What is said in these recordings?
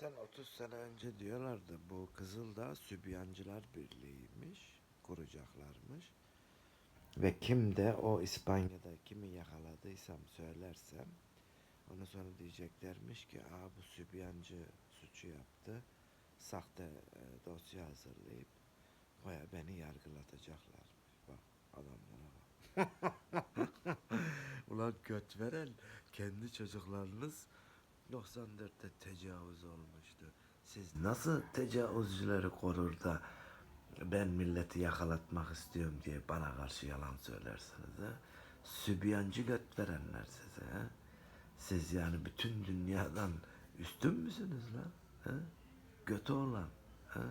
Zaten 30 sene önce diyorlardı bu Kızıldağ Sübyancılar Birliği'ymiş, kuracaklarmış. Ve kim de o İspanya'da kimi yakaladıysam söylersem ondan sonra diyeceklermiş ki Aa, bu Sübyancı suçu yaptı. Sahte e, dosya hazırlayıp baya beni yargılatacaklarmış. Bak adamlara bak. Ulan göt veren kendi çocuklarınız 94'te tecavüz olmuştu. Siz nasıl tecavüzcüleri korur da ben milleti yakalatmak istiyorum diye bana karşı yalan söylersiniz ha? Sübyancı göt verenler size ha? Siz yani bütün dünyadan üstün müsünüz lan? Ha? Götü olan ha?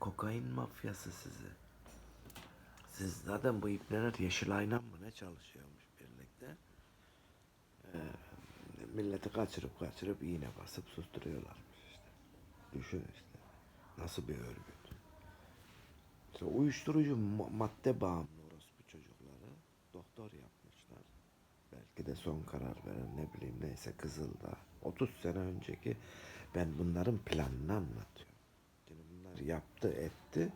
Kokain mafyası sizi. Siz zaten bu ipneler Yeşilay'la mı ne çalışıyormuş birlikte? Ee, milleti kaçırıp kaçırıp iğne basıp susturuyorlarmış işte. Düşün işte. Nasıl bir örgüt. İşte uyuşturucu ma- madde bağımlı orospu çocukları doktor yapmışlar. Belki de son karar veren ne bileyim neyse Kızıldağ. 30 sene önceki ben bunların planını anlatıyorum. Şimdi bunlar yaptı etti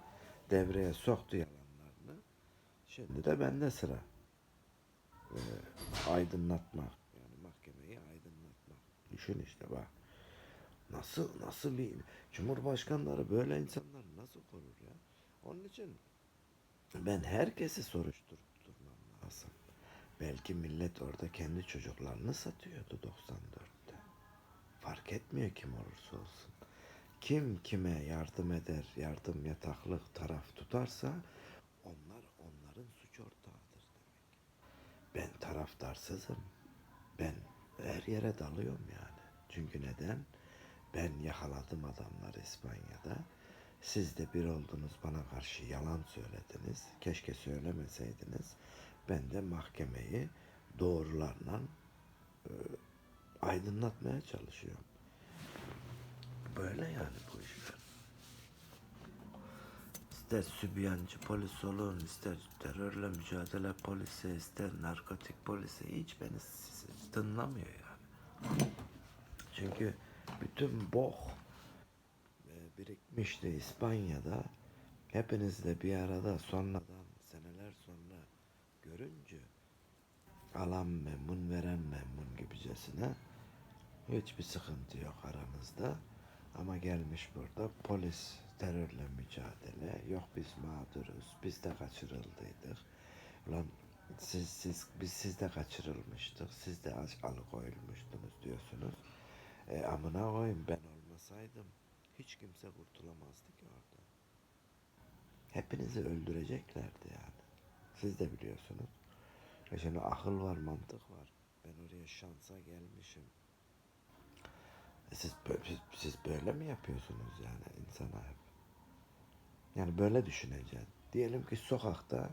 devreye soktu yalanlarını. Şimdi de bende sıra. Ee, yani mahkemeyi aydınlatmak. Düşün işte bak. Nasıl nasıl bir Cumhurbaşkanları böyle insanlar nasıl korur ya? Onun için ben herkesi soruşturup durmam lazım. Belki millet orada kendi çocuklarını satıyordu 94'te. Fark etmiyor kim olursa olsun. Kim kime yardım eder, yardım yataklık taraf tutarsa onlar onların suç ortağıdır demek. Ben taraftarsızım. Ben her yere dalıyorum yani. Çünkü neden? Ben yakaladım adamları İspanya'da. Siz de bir oldunuz bana karşı yalan söylediniz. Keşke söylemeseydiniz. Ben de mahkemeyi doğrularla e, aydınlatmaya çalışıyorum. Böyle yani bu işler. İster sübyancı polis olun, ister terörle mücadele polisi, ister narkotik polisi hiç beni tınlamıyor yani. Çünkü bütün boh e, birikmişti İspanya'da. Hepiniz de bir arada sonradan seneler sonra görünce alan memnun veren memnun gibicesine hiçbir sıkıntı yok aranızda. Ama gelmiş burada polis terörle mücadele. Yok biz mağduruz. Biz de kaçırıldıydık. Ulan siz, siz, biz siz de kaçırılmıştık. Siz de az alıkoyulmuştunuz diyorsunuz. E, amına koyayım ben olmasaydım hiç kimse kurtulamazdı ki orada. Hepinizi öldüreceklerdi yani. Siz de biliyorsunuz. E şimdi akıl var, mantık var. Ben oraya şansa gelmişim. E siz, siz, siz böyle mi yapıyorsunuz yani insana hep? Yani böyle düşüneceksin. Diyelim ki sokakta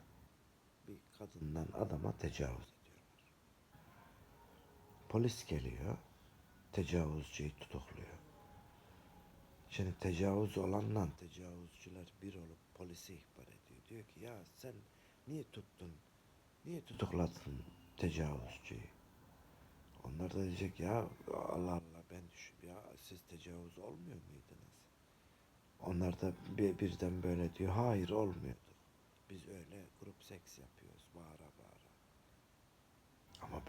bir kadından adama tecavüz ediyorlar. Polis geliyor, tecavüzcüyü tutukluyor. Şimdi tecavüz olanla tecavüzcüler bir olup polise ihbar ediyor. Diyor ki ya sen niye tuttun, niye tutukladın tecavüzcüyü? Onlar da diyecek ya Allah Allah ben düşün ya siz tecavüz olmuyor muydunuz? Onlar da bir, birden böyle diyor hayır olmuyorduk. Biz öyle grup seks yapıyoruz bağıra bağıra.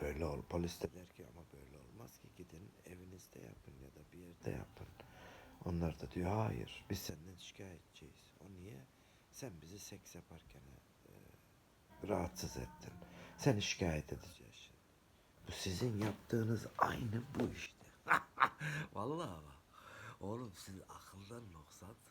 Böyle ol. Polis de der ki ama böyle olmaz ki gidin evinizde yapın ya da bir yerde yapın. Onlar da diyor hayır biz senden şikayetçiyiz. O niye? Sen bizi seks yaparken e, rahatsız ettin. Seni şikayet edeceğiz şimdi. Bu sizin yaptığınız aynı bu işte. Vallahi bak. Oğlum siz akıldan noksansınız.